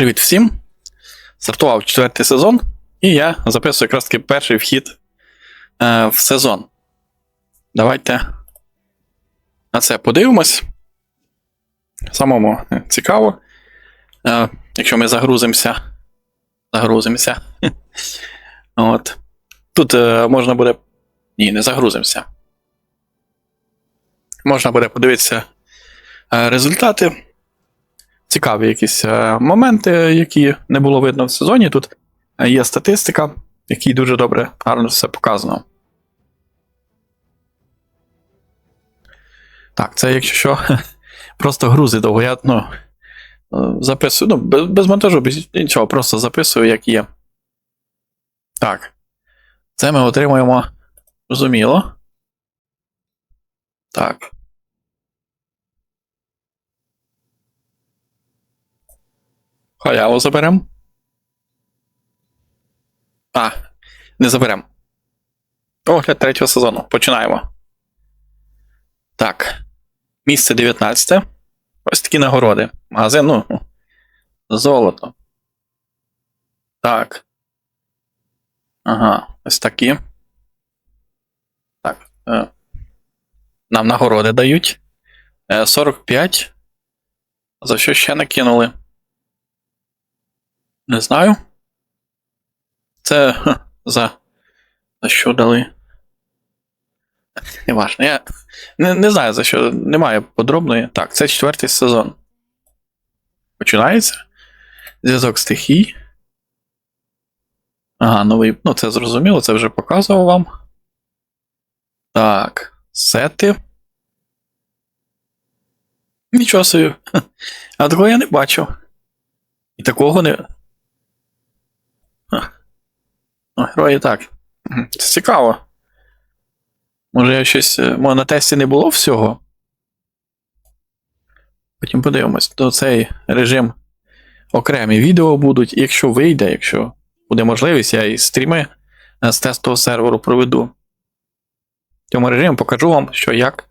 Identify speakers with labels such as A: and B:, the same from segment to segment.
A: Привіт всім! Стартував четвертий сезон, і я записую якраз таки перший вхід е, в сезон. Давайте на це подивимось. Самому цікаво. Е, якщо ми загрузимося. Загрузимося. От. Тут е, можна буде. Ні, не загрузимося. Можна буде подивитися е, результати. Цікаві якісь е, моменти, які не було видно в сезоні. Тут е, є статистика, якій дуже добре, гарно все показано. Так, це якщо що, просто грузи довго. Я ну, е, записую, ну, без, без монтажу, без нічого, просто записую, як є. Так. Це ми отримуємо. Зрозуміло. Так. Халяву заберем. А, не заберем. Огляд третього сезону. Починаємо. Так. Місце 19. Ось такі нагороди. Магазин, ну. Золото. Так. Ага, ось такі. Так. Е, нам нагороди дають. Е, 45. За що ще накинули? Не знаю. Це за. За що дали? Неважно. Я не, не знаю за що. Немає подробної. Так, це четвертий сезон. Починається. Зв'язок стихій. Ага, новий. Ну, це зрозуміло, це вже показував вам. Так, сети. Нічого собі. А такого я не бачив. І такого не. Ха. Ну, герої так. Це цікаво. Може, я щось. е, Може, на тесті не було всього. Потім подивимось. То цей режим окремі відео будуть. Якщо вийде, якщо буде можливість, я і стріми з тестового серверу проведу. В цьому режимі покажу вам, що як.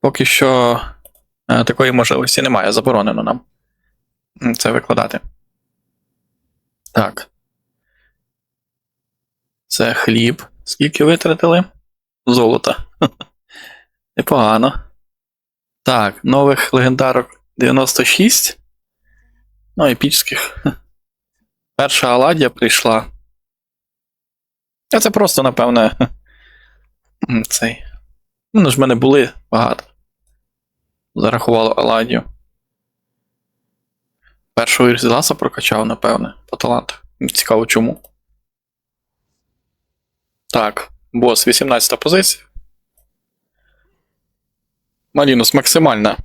A: Поки що е, такої можливості немає, заборонено нам це викладати. Так. Це хліб. Скільки витратили? Золота. Непогано. Так, нових легендарок 96. Ну, епічських. Перша Аладдя прийшла. А це просто, напевне. Цей. Ну, ж в мене були багато. Зарахувало Аладдю. Першого Ірзіласа прокачав, напевне, по талантах. Цікаво чому. Так, бос 18 позиція. Малінус максимальна.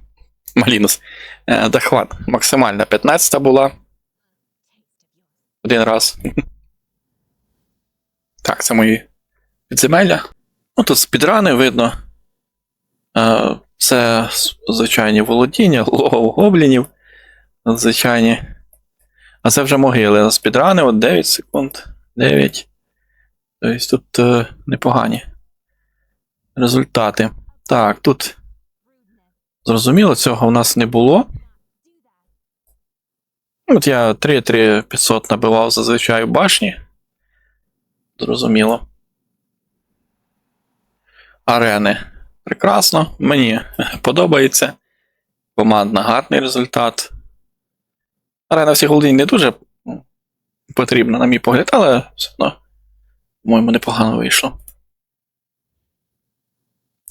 A: Малінус. Е, Дахват максимальна 15 була. Один раз. Так, це мої підземелля. Ну, тут спідрани видно. Е, Це звичайні володіння, лово гоблінів. Звичайні. А це вже могили. Спідрани, от 9 секунд. 9. Тобто тут е, непогані результати. Так, тут зрозуміло, цього в нас не було. От я 3-3-500 набивав зазвичай в башні. Зрозуміло. Арени. Прекрасно. Мені подобається. Командна гарний результат. Арена всіх голодінь не дуже потрібна, на мій погляд, але все одно, по-моєму, непогано вийшло.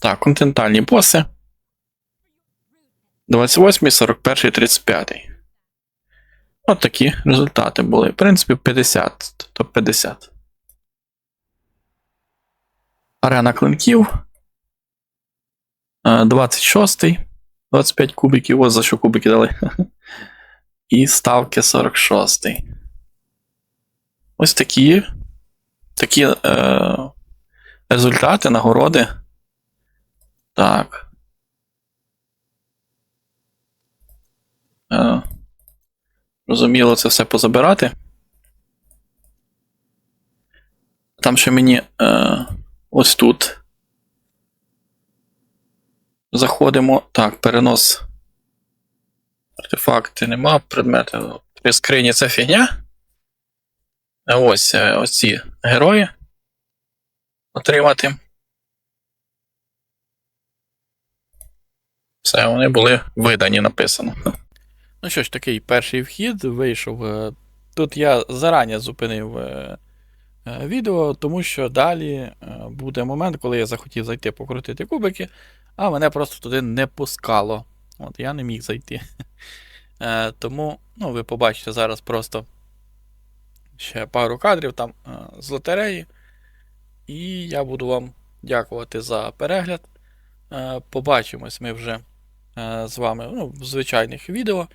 A: Так, континентальні боси. 28, 41, 35. От такі результати були. В принципі, 50, топ 50. Арена клинків. Е, 26. 25 кубиків. Ось за що кубики дали. І ставки 46. Ось такі. Такі е, результати, нагороди. Так. Е, Розуміло, це все позабирати. Там ще мені е, ось тут. Заходимо. Так, перенос. Артефакти нема, предмети. Три скрині це фігня. Ось е, ось ці герої. Отримати. Все, вони були видані, написано. Ну що ж, такий перший вхід вийшов. е, Тут я зарані зупинив е, відео, тому що далі буде момент, коли я захотів зайти покрутити кубики, а мене просто туди не пускало. От я не міг зайти. Тому, ну, ви побачите зараз просто ще пару кадрів там е, з лотереї. І я буду вам дякувати за перегляд. Е, Побачимось ми вже е, з вами ну, в звичайних відео.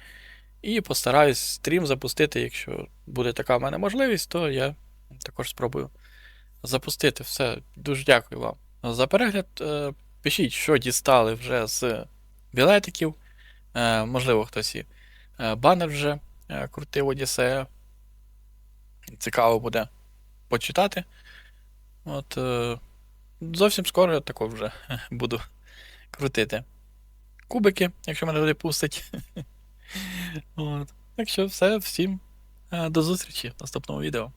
A: І постараюсь стрім запустити, якщо буде така в мене можливість, то я також спробую запустити. Все. Дуже дякую вам за перегляд. Пишіть, що дістали вже з білетиків. Можливо, хтось і банер вже крутив Одіссея. Цікаво буде почитати. От, е, зовсім скоро я також вже буду крутити кубики, якщо мене туди пустить. От. Так що все, всім е, до зустрічі в наступному відео.